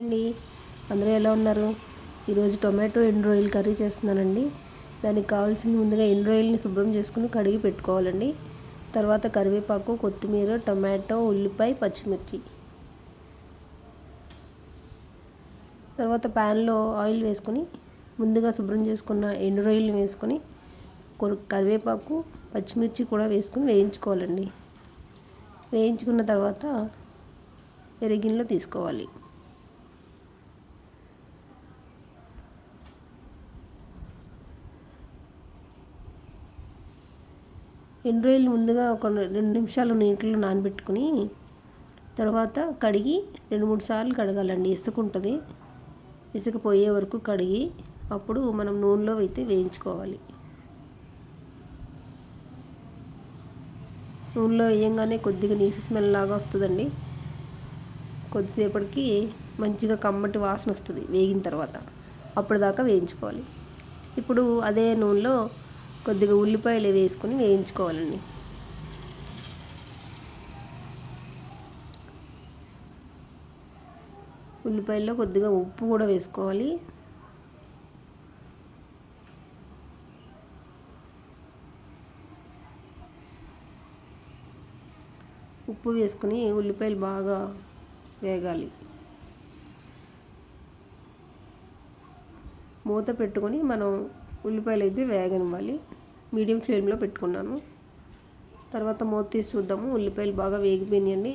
అండి. అందరూ ఎలా ఉన్నారు? ఈరోజు టొమాటో ఎండు రొయ్యలు కర్రీ చేస్తున్నానండి. దానికి కావాల్సింది ముందుగా ఎండు రొయ్యలని శుభ్రం చేసుకుని కడిగి పెట్టుకోవాలండి. తర్వాత కరివేపాకు కొత్తిమీర టొమాటో ఉల్లిపాయ పచ్చిమిర్చి. తర్వాత ప్యాన్లో ఆయిల్ వేసుకొని ముందుగా శుభ్రం చేసుకున్న ఎండు రొయ్యలు వేసుకొని కరివేపాకు పచ్చిమిర్చి కూడా వేసుకుని వేయించుకోవాలండి. వేయించుకున్న తర్వాత ఎరిగిన్లో తీసుకోవాలి. రెండు రోజులు ముందుగా ఒక రెండు నిమిషాలు నీటిలో నానబెట్టుకుని తర్వాత కడిగి రెండు మూడు సార్లు కడగాలండి. ఇసుక ఉంటుంది. ఇసుక పోయే వరకు కడిగి అప్పుడు మనం నూనెలో అయితే వేయించుకోవాలి. నూనెలో వేయంగానే కొద్దిగా నీసు స్మెల్ లాగా వస్తుందండి. కొద్దిసేపటికి మంచిగా కమ్మటి వాసన వస్తుంది వేగిన తర్వాత. అప్పటిదాకా వేయించుకోవాలి. ఇప్పుడు అదే నూనెలో కొద్దిగా ఉల్లిపాయలు వేసుకొని వేయించుకోవాలండి. ఉల్లిపాయల్లో కొద్దిగా ఉప్పు కూడా వేసుకోవాలి. ఉప్పు వేసుకొని ఉల్లిపాయలు బాగా వేగాలి. మూత పెట్టుకొని మనం ఉల్లిపాయలు అయితే వేగనివ్వాలి. మీడియం ఫ్లేమ్లో పెట్టుకున్నాను. తర్వాత మూత తీసి చూద్దాము. ఉల్లిపాయలు బాగా వేగిపోయినాయండి.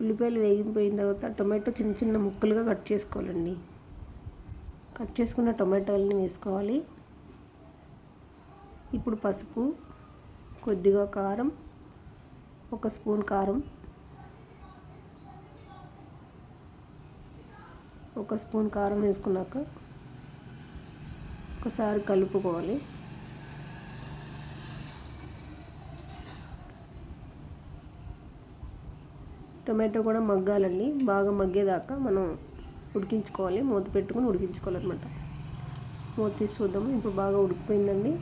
ఉల్లిపాయలు వేగిపోయిన తర్వాత టొమాటో చిన్న చిన్న ముక్కలుగా కట్ చేసుకోవాలండి. కట్ చేసుకున్న టొమాటోలని వేసుకోవాలి. ఇప్పుడు పసుపు కొద్దిగా కారం ఒక స్పూన్ కారం ఒక స్పూన్ కారం వేసుకున్నాక ఒకసారి కలుపుకోవాలి. టొమాటో కూడా మగ్గాలండి. బాగా మగ్గేదాకా మనం ఉడికించుకోవాలి. మూత పెట్టుకుని ఉడికించుకోవాలన్నమాట. మూత తీసి చూద్దాము. ఇప్పుడు బాగా ఉడికిపోయిందండి.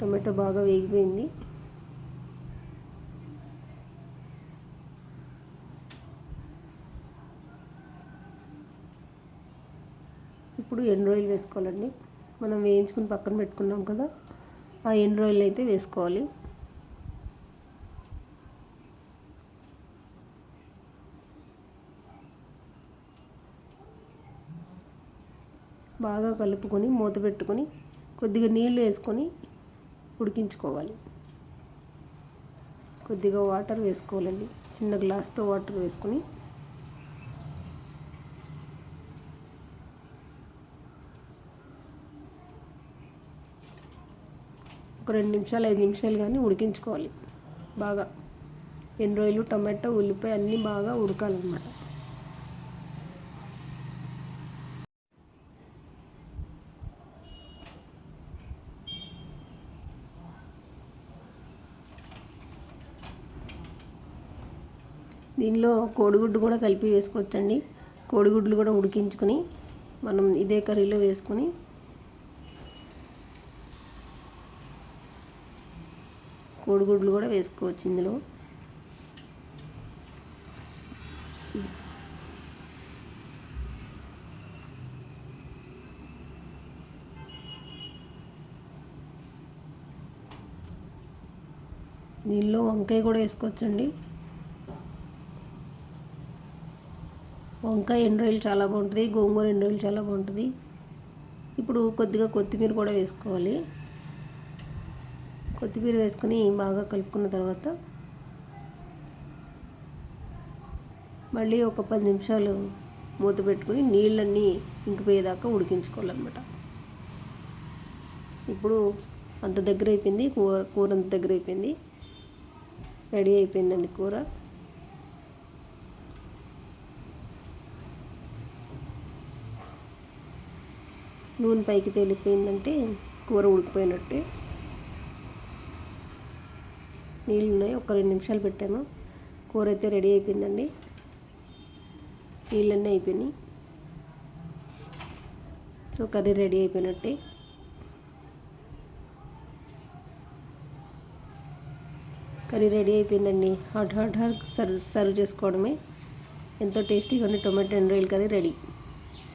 టొమాటో బాగా వేగిపోయింది. ఇప్పుడు ఎండు వేసుకోవాలండి. మనం వేయించుకుని పక్కన పెట్టుకున్నాం కదా ఆ ఎండు అయితే వేసుకోవాలి. బాగా కలుపుకొని మూత పెట్టుకొని కొద్దిగా నీళ్ళు వేసుకొని ఉడికించుకోవాలి. కొద్దిగా వాటర్ వేసుకోవాలండి. చిన్న గ్లాస్తో వాటర్ వేసుకొని ఒక రెండు నిమిషాలు ఐదు నిమిషాలు కానీ ఉడికించుకోవాలి. బాగా ఎన్ని రోజులు టమాటో ఉల్లిపాయ అన్నీ బాగా ఉడకాలన్నమాట. దీనిలో కోడిగుడ్డు కూడా కలిపి వేసుకోవచ్చండి. కోడిగుడ్లు కూడా ఉడికించుకొని మనం ఇదే కర్రీలో వేసుకొని కోడిగుడ్లు కూడా వేసుకోవచ్చు ఇందులో. దీనిలో వంకాయ కూడా వేసుకోవచ్చండి. వంకాయ ఎండ్రాయిలు చాలా బాగుంటుంది గోంగూర ఎండ్రాయిలు చాలా బాగుంటుంది. ఇప్పుడు కొద్దిగా కొత్తిమీర కూడా వేసుకోవాలి. కొత్తిమీర వేసుకొని బాగా కలుపుకున్న తర్వాత మళ్ళీ ఒక పది నిమిషాలు మూత పెట్టుకుని నీళ్ళన్నీ ఇంకిపోయేదాకా ఉడికించుకోవాలన్నమాట. ఇప్పుడు అంత దగ్గర అయిపోయింది కూర కూర అంత దగ్గర అయిపోయింది. రెడీ అయిపోయిందండి కూర. నూనె పైకి తేలిపోయిందంటే కూర ఉడికిపోయినట్టే. నీళ్ళు ఉన్నాయి. ఒక రెండు నిమిషాలు పెట్టాము కూర అయితే రెడీ అయిపోయిందండి. నీళ్ళన్నీ అయిపోయినాయి. సో కర్రీ రెడీ అయిపోయినట్టే. కర్రీ రెడీ అయిపోయిందండి. Hot hot hot serve serve చేసుకోవడమే. ఎంతో టేస్టీగా ఉండే టొమాటో అండ్ రొయ్యల కర్రీ రెడీ.